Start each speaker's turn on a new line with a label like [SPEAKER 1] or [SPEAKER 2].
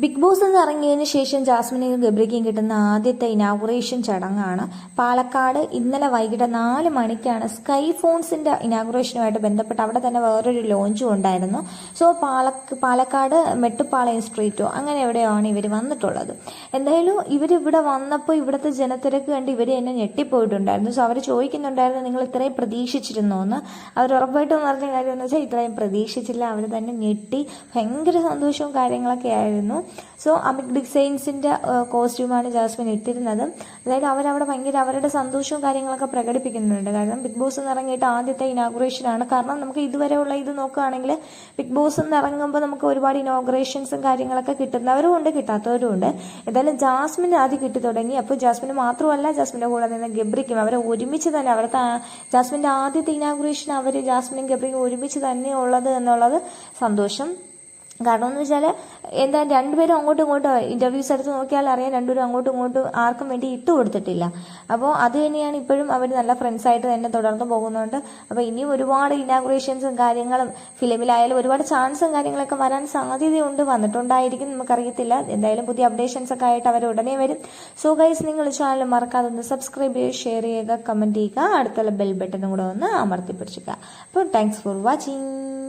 [SPEAKER 1] Big boss എന്ന് ഇറങ്ങിയതിന് ശേഷം ജാസ്മിനും ഗബ്രിക്കും കിട്ടുന്ന ആദ്യത്തെ ഇനാഗുറേഷൻ ചടങ്ങാണ്. പാലക്കാട് ഇന്നലെ വൈകിട്ട് നാല് മണിക്കാണ് സ്കൈ ഫോൺസിന്റെ ഇനാഗുറേഷനുമായിട്ട് ബന്ധപ്പെട്ട് അവിടെ തന്നെ വേറൊരു ലോഞ്ചും ഉണ്ടായിരുന്നു. സോ പാലക്ക് പാലക്കാട് മെട്ടുപ്പാളയം സ്ട്രീറ്റോ അങ്ങനെ എവിടെയാണ് ഇവർ വന്നിട്ടുള്ളത്. എന്തായാലും ഇവർ ഇവിടെ വന്നപ്പോൾ ഇവിടുത്തെ ജനത്തിരക്ക് കണ്ട് ഇവർ എന്നെ ഞെട്ടിപ്പോയിട്ടുണ്ടായിരുന്നു. സോ അവർ ചോദിക്കുന്നുണ്ടായിരുന്നു നിങ്ങൾ ഇത്രയും പ്രതീക്ഷിച്ചിരുന്നോ? എന്ന്. അവർ ഉറപ്പായിട്ടും പറഞ്ഞ കാര്യം എന്ന് വെച്ചാൽ ഇത്രയും പ്രതീക്ഷിച്ചില്ല. അവർ തന്നെ ഞെട്ടി. ഭയങ്കര സന്തോഷവും കാര്യങ്ങളൊക്കെ ആയിരുന്നു. സോ അമിക് ഡിസൈൻസിന്റെ കോസ്റ്റ്യൂമാണ് ജാസ്മിൻ ഇട്ടിരുന്നത്. അതായത് അവരവിടെ ഭയങ്കര അവരുടെ സന്തോഷവും കാര്യങ്ങളൊക്കെ പ്രകടിപ്പിക്കുന്നുണ്ട്. കാരണം ബിഗ് ബോസ് എന്ന് ഇറങ്ങിയിട്ട് ആദ്യത്തെ ഇനാഗുറേഷനാണ് കാരണം നമുക്ക് ഇതുവരെയുള്ള ഇത് നോക്കുകയാണെങ്കിൽ ബിഗ് ബോസ് എന്ന് ഇറങ്ങുമ്പോൾ നമുക്ക് ഒരുപാട് ഇനോഗ്രേഷൻസും കാര്യങ്ങളൊക്കെ കിട്ടുന്നവരും ഉണ്ട് കിട്ടാത്തവരും ഉണ്ട്. എന്തായാലും ജാസ്മിൻ ആദ്യം കിട്ടി തുടങ്ങി. അപ്പോൾ ജാസ്മിന് മാത്രമല്ല ജാസ്മിന്റെ കൂടെ നിന്ന് ഗബ്രിക്കും. അവരെ ഒരുമിച്ച് തന്നെ ജാസ്മിന്റെ ജാസ്മിന്റെ ആദ്യത്തെ ഇനാഗുറേഷൻ അവർ ജാസ്മിനും ഗബ്രിക്കും ഒരുമിച്ച് തന്നെ ഉള്ളത് എന്നുള്ളത് സന്തോഷം. കാരണം എന്ന് വെച്ചാൽ എന്താ രണ്ടുപേരും അങ്ങോട്ടും ഇങ്ങോട്ടും ഇന്റർവ്യൂസ് എടുത്ത് നോക്കിയാൽ അറിയാം രണ്ടുപേരും അങ്ങോട്ടും ഇങ്ങോട്ടും ആർക്കും വേണ്ടി ഇട്ട് കൊടുത്തിട്ടില്ല. അപ്പോൾ അത് തന്നെയാണ് ഇപ്പോഴും അവർ നല്ല ഫ്രണ്ട്സ് ആയിട്ട് തന്നെ തുടർന്ന് പോകുന്നുണ്ട്. അപ്പോൾ ഇനിയും ഒരുപാട് ഇനാഗുറേഷൻസും കാര്യങ്ങളും ഫിലിമിലായാലും ഒരുപാട് ചാൻസും കാര്യങ്ങളൊക്കെ വരാൻ സാധ്യതയുണ്ട്. വന്നിട്ടുണ്ടായിരിക്കും നമുക്കറിയത്തില്ല. എന്തായാലും പുതിയ അപ്ഡേഷൻസ് ഒക്കെ ആയിട്ട് അവർ ഉടനെ വരും. സോ ഗൈസ് നിങ്ങൾ ചാനൽ മറക്കാതെ ഒന്ന് സബ്സ്ക്രൈബ് ചെയ്യുക ഷെയർ ചെയ്യുക കമന്റ് ചെയ്യുക. അടുത്തുള്ള ബെൽ ബട്ടണും കൂടെ ഒന്ന് അമർത്തി പിടിച്ചിക്കുക അപ്പോൾ താങ്ക്സ് ഫോർ വാച്ചിങ്